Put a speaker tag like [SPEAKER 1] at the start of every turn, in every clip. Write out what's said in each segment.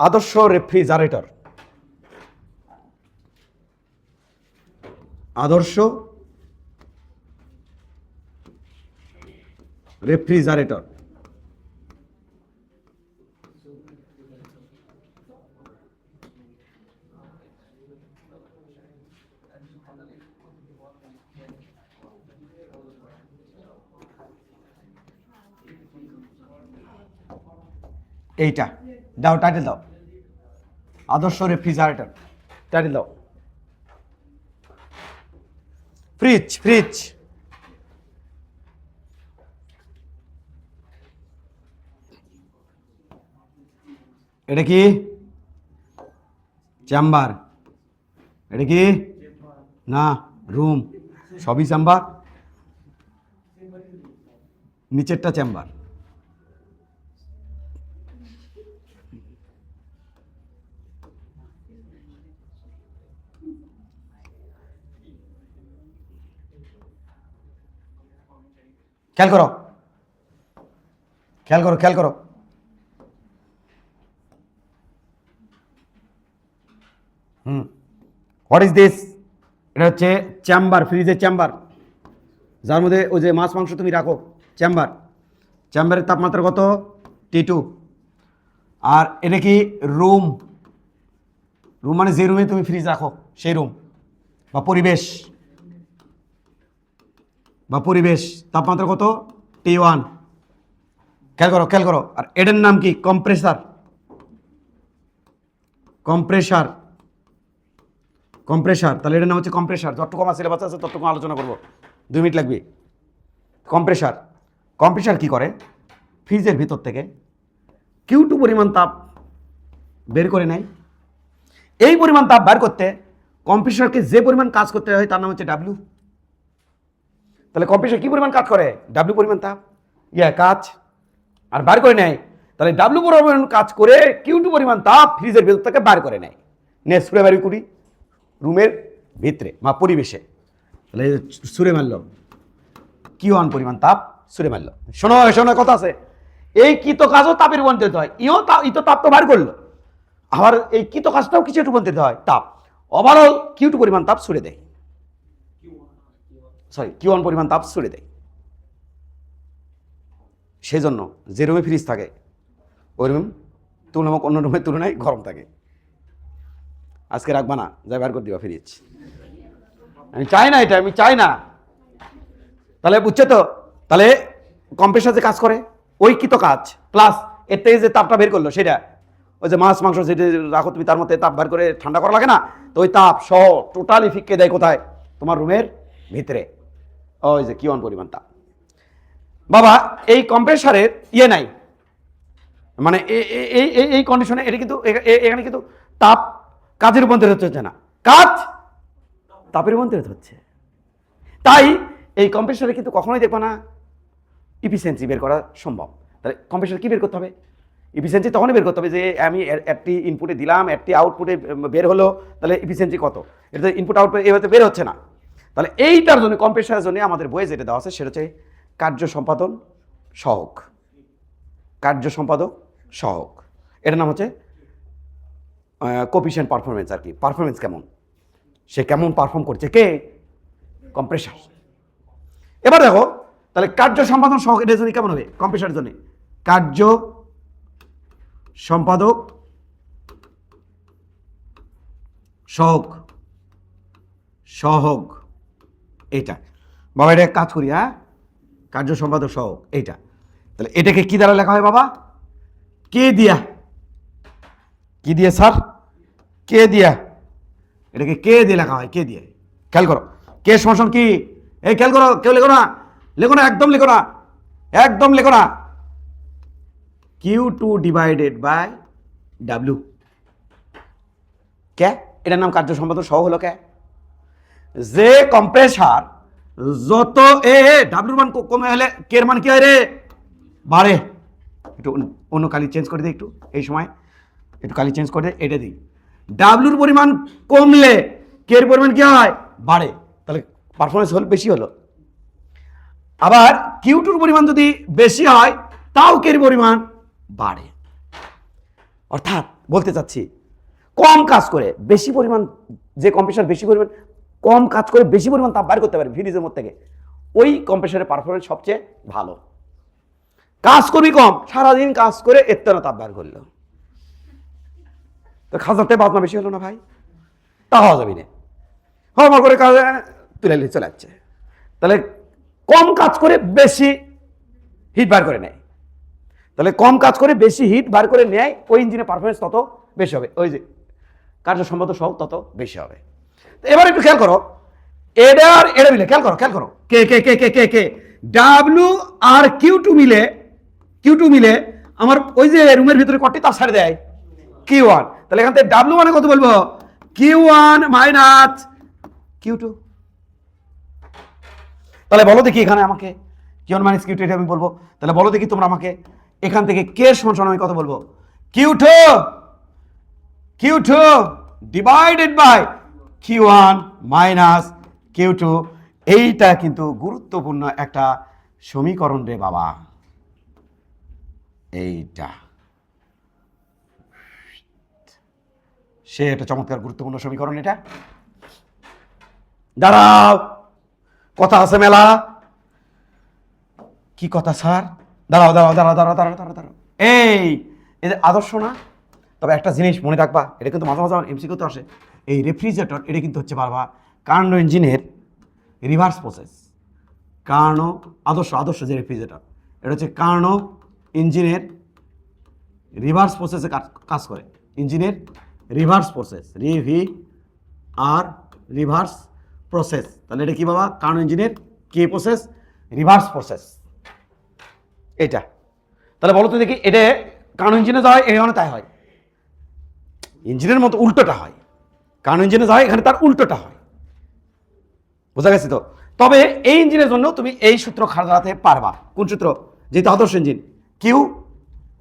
[SPEAKER 1] আদর্শ রেফ্রিজারেটর। আদর্শ রেফ্রিজারেটর। এইটা। দাও টাইটেল দাও। আদর্শ রেফ্রিজারেটর টাইটেল দাও। ফ্রিজ ফ্রিজ এটা কি? চেম্বার এটা কি? না রুম সবই চেম্বার নিচেরটা চেম্বার খেয়াল করো। খেয়াল করো খেয়াল করো। হুম। হোয়াট ইজ দিস এটা হচ্ছে চেম্বার ফ্রিজের চেম্বার যার মধ্যে ওই যে মাছ, মাংস তুমি রাখো চেম্বার চেম্বারের তাপমাত্রা কত? টি টু আর এটা কি রুম রুম মানে যে রুমে তুমি ফ্রিজ রাখো, সেই রুম বা পরিবেশ। বা পরিবেশ, তাপমাত্রা কত? টি ওয়ান খেয়াল করো খেয়াল করো। আর এটার নাম কি? কম্প্রেসার কম্প্রেসার কম্প্রেসার তাহলে এটার নাম হচ্ছে কম্প্রেসার যতটুকু আমার সিলেবাস আছে ততটুকু আলোচনা করব। দুই মিনিট লাগবে। কম্প্রেসার কম্প্রেসার কি করে? ফ্রিজের ভিতর থেকে কিউ টু পরিমাণ তাপ বের করে নেয়। এই পরিমাণ তাপ বের করতে কম্প্রেসারকে যে পরিমাণ কাজ করতে হয়, তার নাম হচ্ছে ডাব্লিউ তাহলে কম্প্রেসার কি পরিমাণ কাজ করে? ডাব্লিউ পরিমাণ তাপ ইয়া, কাজ। আর বার করে নেয়। তাহলে ডাব্লিউ পরিমাণ কাজ করে কিউ টু পরিমাণ তাপ ফ্রিজের ভেতর থেকে বার করে নেয়। নে সুরে বাড়ি করি রুমের ভিতরে বা পরিবেশে। তাহলে সুরে মারল। কি ওয়ান পরিমাণ তাপ সুরে মারল। শোনো শোনো, কথা আছে। এই কৃত কাজও তাপের রূপান্তরিত হয়। ইও তা ই তো তাপ তো বার করল। আবার এই কৃত কাজটাও কিছু রূপান্তরিত হয়? তাপ। ওভারঅল কিউ টু পরিমাণ তাপ সুরে দেয়। সরি কিউ ওয়ান পরিমাণ তাপ ছুড়ে দেয়। সেই জন্য যে রুমে ফ্রিজ থাকে, ওই রুম তুলনামূলক অন্য রুমের তুলনায় গরম থাকে। আজকে রাখবা না যাই বার করে দিবা ফ্রিজ আমি চাই না এটা, আমি চাই না। তাহলে বুঝছ তো? তাহলে কম্প্রেসার যে কাজ করে ওই কি তো কাজ প্লাস এর থেকে যে তাপটা বের করল, সেটা। ওই যে মাছ, মাংস যেটা রাখো তুমি, তার মধ্যে তাপ বের করে ঠান্ডা করা লাগে না? তো ওই তাপ সহ টোটালি ফিক্কে দেয় কোথায়? তোমার রুমের ভিতরে। ওই যে, কি অন পরিমাণ তাপ বাবা, এই কম্প্রেসারের ইয়ে নাই। মানে এই, এই- কন্ডিশনে এটা কিন্তু এখানে কিন্তু তাপ কাজের রূপান্তরিত হচ্ছে না। কাজ তাপের রূপান্তরিত হচ্ছে। তাই এই কম্প্রেসারে কিন্তু কখনোই দেখব না ইফিসিয়েন্সি বের করা সম্ভব। তাহলে কম্প্রেসার কি বের করতে হবে? ইফিসিয়েন্সি তখনই বের করতে হবে যে, আমি একটি ইনপুটে দিলাম, একটি আউটপুটে বের হলো, তাহলে ইফিসিয়েন্সি কত? এটা তো ইনপুট আউটপুট এভাবে বের হচ্ছে না। তাহলে এইটার জন্য কম্প্রেসারের জন্য আমাদের বইয়ে যেটা দেওয়া আছে, সেটা হচ্ছে কার্য সম্পাদন সহক কার্য সম্পাদক সহক এটার নাম হচ্ছে কপিশন পারফরমেন্স আর কি। পারফরমেন্স কেমন? সে কেমন পারফর্ম করছে? কে? কম্প্রেসার এবার দেখো, তাহলে কার্য সম্পাদন সহক এটার জন্য কেমন হবে? কম্প্রেসারের জন্য। কার্য সম্পাদক সহক সহক এটা বাবা, এটা কাজ করি হ্যাঁ? কার্য সম্পাদক সহক এইটা। তাহলে এটাকে কি দ্বারা লেখা হয় বাবা? কে দিয়া? কি দিয়ে, স্যার? কে দিয়া? এটাকে কে দিয়ে লেখা হয়? কে দিয়ে? খেয়াল করো। কে সমান কি? এই খেয়াল করো, কেউ লেখো না। লেখো না, একদম লেখো না। একদম লেখো না। Q two divided by W. কে? এটার নাম কার্য সম্পাদন সহ হলো কে? যে কম্প্রেসার যত এ ডাব্লিউর মান কমে হলে কের মান কি হয় রে? বাড়ে। একটু অন্য- কালি চেঞ্জ করে দিই একটু, এই সময়। একটু কালি চেঞ্জ করে এটা দিই। ডাব্লিউর পরিমাণ কমলে কে এর পরিমাণ কি হয়? বাড়ে। তাহলে পারফরমেন্স হল, বেশি হলো। আবার কিউ টুর পরিমাণ যদি বেশি হয়, তাও কের পরিমাণ বাড়ে। অর্থাৎ বলতে চাচ্ছি, কম কাজ করে, বেশি পরিমাণ, যে কম্প্রেসার বেশি পরিমাণ কম কাজ করে বেশি পরিমাণ তাপ বাইর করতে পারে ফ্রিজের মধ্যে থেকে। ওই কম্প্রেসারের পারফরমেন্স সবচেয়ে ভালো। কাজ করবি কম, সারাদিন কাজ করে এত্তনা তাপ বার করল। তো খাজাতে বাদমা বেশি হলো না ভাই? তা হওয়া যাবে না। হরমার করে কাজ তুলে নিয়ে চলে যাচ্ছে তাহলে কম কাজ করে বেশি হিট বার করে নেয়। তাহলে কম কাজ করে বেশি হিট বার করে নেয়, ওই ইঞ্জিনের পারফরমেন্স তত বেশি হবে। ওই যে কার্যসম্মত সহ তত বেশি হবে। এবার একটু খেয়াল করো। এটা আর এটা মিলে, খেয়াল করো খেয়াল করো। কে কে কে কে কে কে? ডাব্লু আর কিউ টু মিলে, কিউ টু মিলে আমার ওই যে রুমের ভিতরে কটি তার ছাড়ে দেয়। Q one. তাহলে এখান থেকে ডাব্লু মানে কত বলব? Q one minus Q two. তাহলে বলো দেখি এখানে আমাকে Q one minus Q two, এটা আমি বলব। তাহলে বলো দেখি তোমরা আমাকে এখান থেকে কে সমান সমান আমি কত বলব? Q two Q two divided by Q one minus Q two এইটা কিন্তু গুরুত্বপূর্ণ একটা সমীকরণ রে বাবা। এইটা। সে একটা চমৎকার গুরুত্বপূর্ণ সমীকরণ এটা। দাঁড়াও, কথা আছে মেলা। কি কথা স্যার? দাঁড়াও দাঁড়াও দাঁড়াও দাঁড়াও দাঁড়াও দাঁড়াও দাঁড়াও। এই, এদের আদর্শ না? তবে একটা জিনিস মনে রাখবা, এটা কিন্তু মাঝে মাঝে আমার এমসিকিউ তো আসে। এই রেফ্রিজারেটর এটা কিন্তু হচ্ছে বারবা কার্ন ইঞ্জিনের রিভার্স প্রসেস কার্ন আদর্শ আদর্শ যে রেফ্রিজারেটর এটা হচ্ছে কার্ন ইঞ্জিনের রিভার্স প্রসেসে কাজ করে। ইঞ্জিনের রিভার্স প্রসেস রিভি আর রিভার্স প্রসেস তাহলে এটা কি বাবা? কার্ন ইঞ্জিনের কে প্রসেস রিভার্স প্রসেস এটা। তাহলে বলো তো দেখি, এটা কার্ন ইঞ্জিনে যা হয় এখানে তাই হয়। ইঞ্জিনের মতো উল্টোটা হয়। কার্ন ইঞ্জিনে যা এখানে তার উল্টোটা হয়। বোঝা গেছে তো? তবে এই ইঞ্জিনের জন্য তুমি এই সূত্র খাটাতে পারবা। কোন সূত্র? যেহেতু আদর্শ engine. Q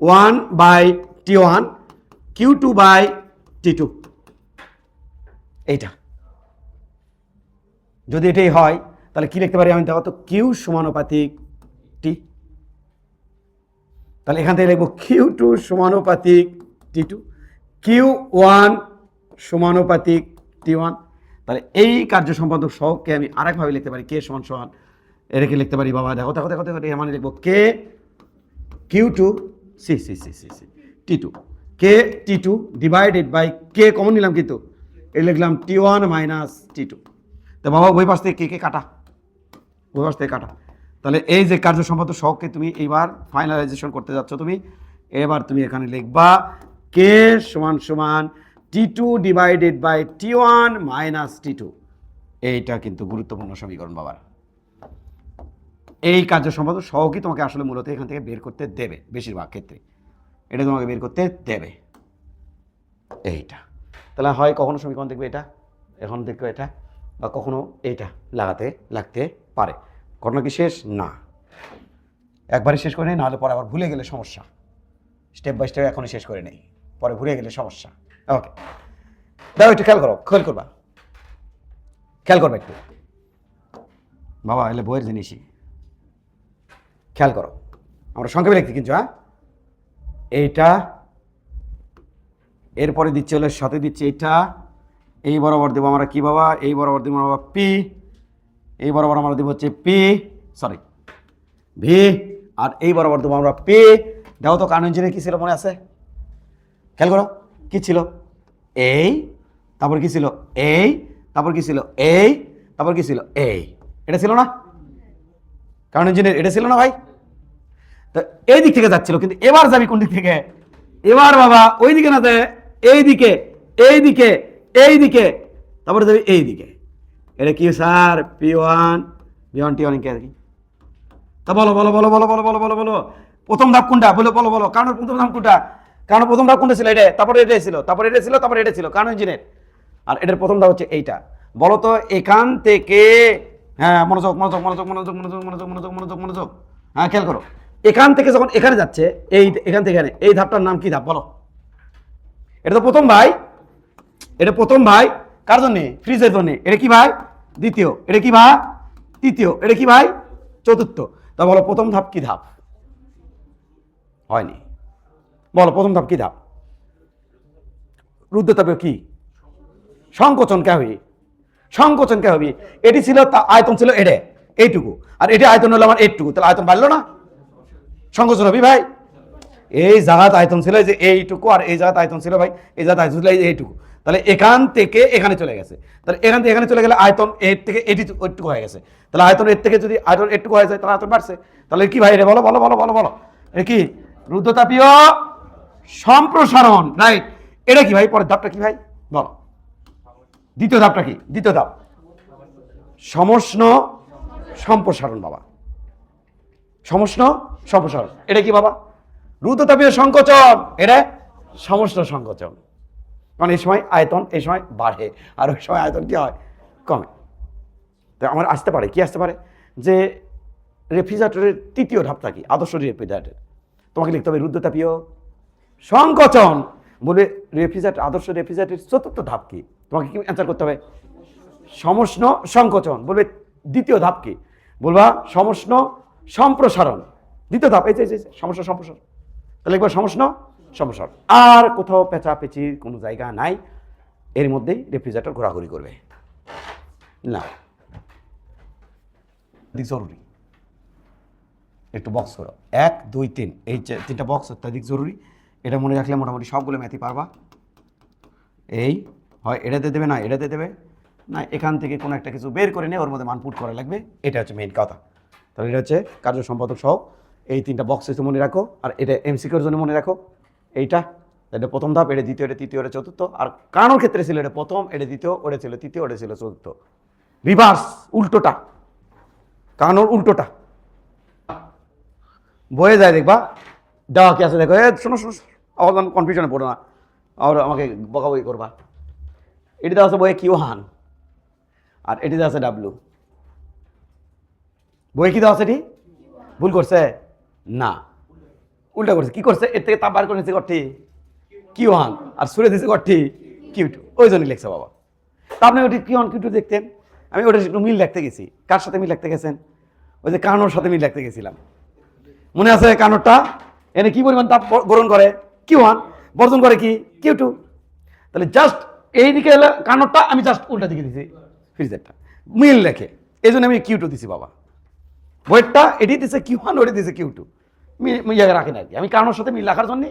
[SPEAKER 1] one by T one Q two by T two এইটা। যদি এটাই হয়, তাহলে কি লিখতে পারি আমি? দেখো তো কিউ সমানুপাতিক টি তাহলে এখান থেকে লিখব কিউ টু সমানুপাতিক টি টু কিউ ওয়ান সমানুপাতিক টি ওয়ান তাহলে এই কার্য সম্পাদক সহকে আমি আরেকভাবে লিখতে পারি? কে সমান সমান? এটাকে লিখতে পারি, বাবা। দেখো দেখো দেখো দেখো এর মানে লিখব। কে? Q two C C C C C. T two K? T two divided by K? Common নিলাম কিন্তু। এই লিখলাম T one minus T two তো বাবা বই পাশ থেকে কে কে কাটা? বই পাশ থেকে কাটা। তাহলে এই যে কার্য সম্পাদক সহকে তুমি এইবার ফাইনালাইজেশন করতে যাচ্ছ তুমি, এবার তুমি এখানে লিখবা কে সমান সমান T two divided by T one minus T two এইটা কিন্তু গুরুত্বপূর্ণ সমীকরণ, বাবার। এই কার্য সম্পাদক সহকই তোমাকে আসলে মূলত এখান থেকে বের করতে দেবে, বেশিরভাগ ক্ষেত্রে। এটা তোমাকে বের করতে দেবে। এইটা। তাহলে হয় কখনো সমীকরণ দেখবে এটা? এখন দেখবে এটা। বা কখনো এইটা লাগাতে, লাগতে পারে। ঘটনা কি শেষ? না। একবারে শেষ করে নেই, নাহলে পরে আবার ভুলে গেলে সমস্যা। স্টেপ বাই স্টেপ এখনই শেষ করে নেই। পরে ভুলে গেলে সমস্যা। ওকে দাও একটু খেয়াল করো, খেয়াল করবা। খেয়াল করবা একটু। বাবা, এলে বইয়ের জিনিসই। খেয়াল করো। আমরা সংক্ষেপে লিখছি কিন্তু হ্যাঁ? এইটা, এরপরে দিচ্ছে হলে সাথে দিচ্ছে এটা এই বরাবর দেবো আমরা কি বাবা? এই বরাবর দেবো বাবা পি এই বরাবর আমরা দেবো হচ্ছে পি সরি ভি আর এই বরাবর দেবো আমরা পি দেখো তো কান ইঞ্জিনের কী ছিল মনে আছে? খেয়াল করো। কি ছিল এই তারপর কি ছিল এই তারপর কি ছিল এই তারপর কি ছিল এই এটা ছিল না কারণ ইঞ্জিনিয়ার এটা ছিল না ভাই তো এই দিক থেকে যাচ্ছিল কিন্তু এবার যাবি কোন দিক থেকে এবার বাবা ওই দিকে না এই দিকে এই দিকে এই দিকে তারপরে যাবি এই দিকে এটা কি sir P one P one T one কে কি তা বলো বলো বলো বলো বলো বলো বলো বলো প্রথম ধাপ কোনটা বলো বলো বলো কারণ প্রথম ধাপ কোনটা কারণ প্রথম ধাপ কোনটা ছিল? এটা, তারপরে এটা ছিল, তারপরে এটা ছিল, তারপরে এটা ছিল, কারণ ইঞ্জিনের আর এটার প্রথম ধাপ হচ্ছে এইটা। বলো তো এখান থেকে হ্যাঁ মনোযোগ মনোযোগ মনোযোগ মনোযোগ মনোযোগ মনোযোগ মনোযোগ মনোযোগ মনোযোগ। হ্যাঁ খেয়াল করো। এখান থেকে যখন এখানে যাচ্ছে, এই, এখান থেকে এই ধাপটার নাম কি ধাপ? বলো। এটা তো প্রথম ভাই। এটা প্রথম ভাই। কার জন্য? ফ্রিজের জন্য। এটা কি ভাই? দ্বিতীয়। এটা কি ভাই? তৃতীয়। এটা কি ভাই? চতুর্থ। তা বলো, প্রথম ধাপ কি ধাপ? হয়নি। বলো, প্রথম ধাপ কি ধাপ? রুদ্রতাপীয় কি? সংকোচন কে হবে? সংকোচন কে হবে? এটি ছিল আয়তন ছিল এডে, এইটুকু। আর এটি আয়তন হলো আমার এইটুকু। তাহলে আয়তন বাড়লো না? সংকোচন হবি ভাই? এই জায়গাত আয়তন ছিল যে এইটুকু, আর এই জায়গাত আয়তন ছিল ভাই, এই জায়গাত আয়তন ছিল এই এইটুকু। তাহলে এখান থেকে এখানে চলে গেছে। তাহলে এখান থেকে এখানে চলে গেলে আয়তন এর থেকে এটি ওইটুকু হয়ে গেছে। তাহলে আয়তন এর থেকে যদি আয়তন এটুকু হয়ে যায়, তাহলে আয়তন বাড়ছে। তাহলে কি ভাই রে বলো বলো বলো বলো বলো। এটা কি? রুদ্রতাপীয় সম্প্রসারণ রাইট এটা কি ভাই? পরের ধাপটা কি ভাই? বলো। দ্বিতীয় ধাপটা কি? দ্বিতীয় ধাপ। সমষ্ণ, সম্প্রসারণ, বাবা। সমষ্ণ, সম্প্রসারণ। এটা কি, বাবা? রুদ্রতাপীয় সংকোচন। এটা সমষ্ণ সংকোচন। কারণ এই সময় আয়তন, এই সময় বাড়ে। আর ওই সময় আয়তন কি হয়? কমে। তো আমার আসতে পারে, কি আসতে পারে? যে রেফ্রিজারেটরের তৃতীয় ধাপটা কি? আদর্শ রেফ্রিজারেটর। তোমাকে লিখতে হবে রুদ্রতাপীয় সংকোচন। বলে রেফ্রিজারেটর, আদর্শ রেফ্রিজারেটরের চতুর্থ ধাপ কি? তোমাকে কি অ্যান্সার করতে হবে? সমষ্ণ সংকোচন। বলবে দ্বিতীয় ধাপ কি? বলবা সমষ্ণ সম্প্রসারণ। দ্বিতীয় ধাপ, এই যে সমস্যা সম্প্রসারণ। তাহলে একবার সমষ্ণ সম্প্রসারণ। আর কোথাও পেঁচাপেচির কোনো জায়গা নাই। এর মধ্যেই রেফ্রিজারেটর ঘোরাঘুরি করবে। না। জরুরি। একটু বক্স করো। এক, দুই, তিন। এই তিনটা বক্স অত্যাধিক জরুরি। এটা মনে রাখলে মোটামুটি সবগুলো ম্যাথই পারবা। এই, হয় এটাতে দেবে, না এটাতে দেবে, না এখান থেকে কোনো একটা কিছু বের করে নিয়ে ওর মধ্যে মান পুট করা লাগবে। এটা হচ্ছে মেইন কথা। তাহলে এটা হচ্ছে কার্য সম্পাদক সহ এই তিনটা বক্স হচ্ছে মনে রাখো, আর এটা এমসিকিউর জন্য মনে রাখো। এইটা, এটা প্রথম ধাপ, এটা দ্বিতীয়, এটা তৃতীয়, এটা চতুর্থ, আর কানোর ক্ষেত্রে ছিল এটা প্রথম, এটা দ্বিতীয়, ওটা ছিল তৃতীয়, ওটা ছিল চতুর্থ। রিভার্স উল্টোটা। কানোর উল্টোটা। বয়ে যায় দেখবা। দেওয়া কি আছে? দেখো, এ শোনো শোনো। আবার কনফিউশনে পড়ো না। আর আমাকে বকাবকি করবা। এটি দেওয়া আছে বইয়ে কিউ হান? আর এটি দেওয়া আছে ডাব্লু বইয়ে কি দেওয়া আছে ভুল করছে? না। উল্টা করছে। কি করছে? এর থেকে তাপ বার করে নিচ্ছে কটি কিউ হান। আর সুরে দিচ্ছে কটি কিউ টু ওই জন্যই লিখছে বাবা। তা আপনি ওটি কিউ হান কিউ টু দেখতেন আমি ওটা একটু মিল রাখতে গেছি। কার সাথে মিল রাখতে গেছেন? ওই যে কানোর সাথে মিল রাখতে গেছিলাম। মনে আছে কানোরটা? এনে কি পরিমাণ তাপ গ্রহণ করে? কিউ ওয়ান বর্জন করে কি? কিউ টু তাহলে জাস্ট এই দিকে এলে কানোরটা, আমি জাস্ট উল্টা দিকে দিছি ফ্রিজেরটা মিল রেখে এই জন্য আমি কিউ টু দিছি, বাবা। বইয়েরটা এটি দিছে কিউ ওয়ান ওটি দিছে কিউ টু ইয়ে রাখি না কি। আমি কানোর সাথে মিল রাখার জন্যে,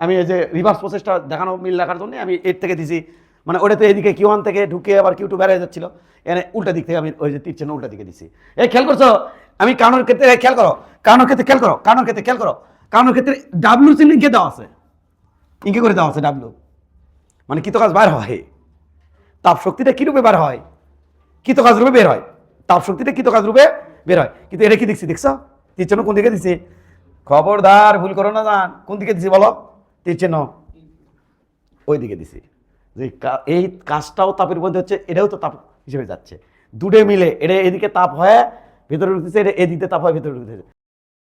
[SPEAKER 1] আমি এই যে রিভার্স প্রসেসটা দেখানো মিল রাখার জন্যে, আমি এর থেকে দিছি। মানে ওটা তো এদিকে কিউ ওয়ান থেকে ঢুকে আবার কিউ টু বেড়ে যাচ্ছিল। এনে উল্টা দিক থেকে আমি ওই যে তীর চিহ্ন উল্টা দিকে দিছি। এই খেয়াল করছ? আমি কানোর ক্ষেত্রে খেয়াল করো। কানোর ক্ষেত্রে খেয়াল করো। কানোর ক্ষেত্রে খেয়াল করো। কানোর ক্ষেত্রে ডাব্লিউ চিহ্ন ইঙ্কে দেওয়া আছে। ইঙ্কে করে দেওয়া আছে ডাব্লু মানে কৃত কাজ বার হয়। তাপ শক্তিটা কি রূপে বার হয়? কৃত কাজ রূপে বের হয়। তাপ শক্তিটা কৃত কাজ রূপে বের হয়। কিন্তু এটা কি দেখছি? দেখছ? তীর কোন দিকে দিছি? খবরদার, ভুল করো না জান। কোন দিকে দিছি বলো? তীর ওই দিকে দিছি। যে এই কাজটাও তাপের মধ্যে হচ্ছে, এটাও তো তাপ হিসেবে যাচ্ছে। দুটো মিলে এটা এদিকে তাপ হয়, ভেতরে ঢুকতেছে, এটা এদিকে তাপ হয়, ভেতরে ঢুকতেছে।